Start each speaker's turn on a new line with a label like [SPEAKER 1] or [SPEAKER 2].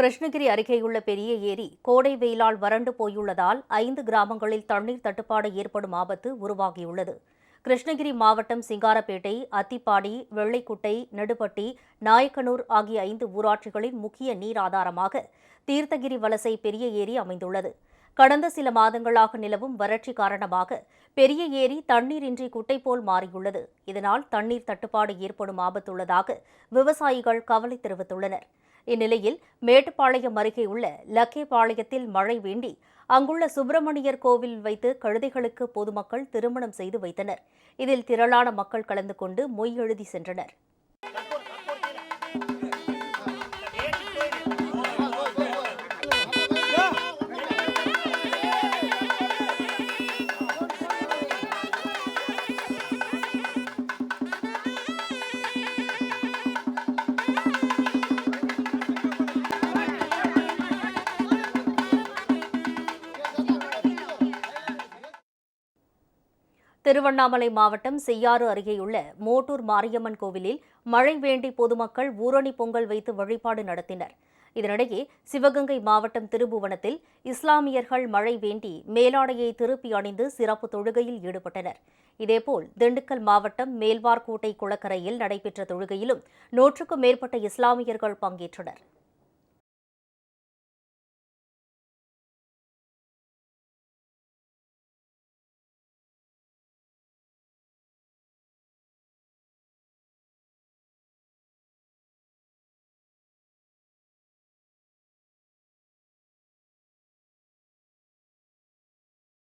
[SPEAKER 1] கிருஷ்ணகிரி அருகேயுள்ள பெரிய ஏரி கோடை வெயிலால் வறண்டு போயுள்ளதால் ஐந்து கிராமங்களில் தண்ணீர் தட்டுப்பாடு ஏற்படும் ஆபத்து உருவாகியுள்ளது. கிருஷ்ணகிரி மாவட்டம் சிங்காரப்பேட்டை அத்திப்பாடி வெள்ளைக்குட்டை நெடுப்பட்டி நாயக்கனூர் ஆகிய ஐந்து ஊராட்சிகளின் முக்கிய நீர் ஆதாரமாக தீர்த்தகிரி வலசை பெரிய ஏரி அமைந்துள்ளது. கடந்த சில மாதங்களாக நிலவும் வறட்சி காரணமாக பெரிய ஏரி தண்ணீரின்றி குட்டை போல் மாறியுள்ளது. இதனால் தண்ணீர் தட்டுப்பாடு ஏற்படும் ஆபத்துள்ளதாக விவசாயிகள் கவலை தெரிவித்துள்ளனர். இந்நிலையில் மேட்டுப்பாளையம் அருகே உள்ள லக்கேபாளையத்தில் மழை வேண்டி அங்குள்ள சுப்பிரமணியர் கோவில் வைத்து கழுதைகளுக்கு பொதுமக்கள் திருமணம் செய்து வைத்தனர். இதில் திரளான மக்கள் கலந்து கொண்டு மொய் எழுதி சென்றனர். திருவண்ணாமலை மாவட்டம் செய்யாறு அருகேயுள்ள மோட்டூர் மாரியம்மன் கோவிலில் மழை வேண்டி பொதுமக்கள் ஊரணி பொங்கல் வைத்து வழிபாடு நடத்தினர். இதனிடையே சிவகங்கை மாவட்டம் திருபுவனத்தில் இஸ்லாமியர்கள் மழை வேண்டி மேலாடையை திருப்பி அணிந்து சிறப்பு தொழுகையில் ஈடுபட்டனர். இதேபோல் திண்டுக்கல் மாவட்டம் மேல்வார்கோட்டை குளக்கரையில் நடைபெற்ற தொழுகையிலும் நூற்றுக்கும் மேற்பட்ட இஸ்லாமியர்கள் பங்கேற்றனர்.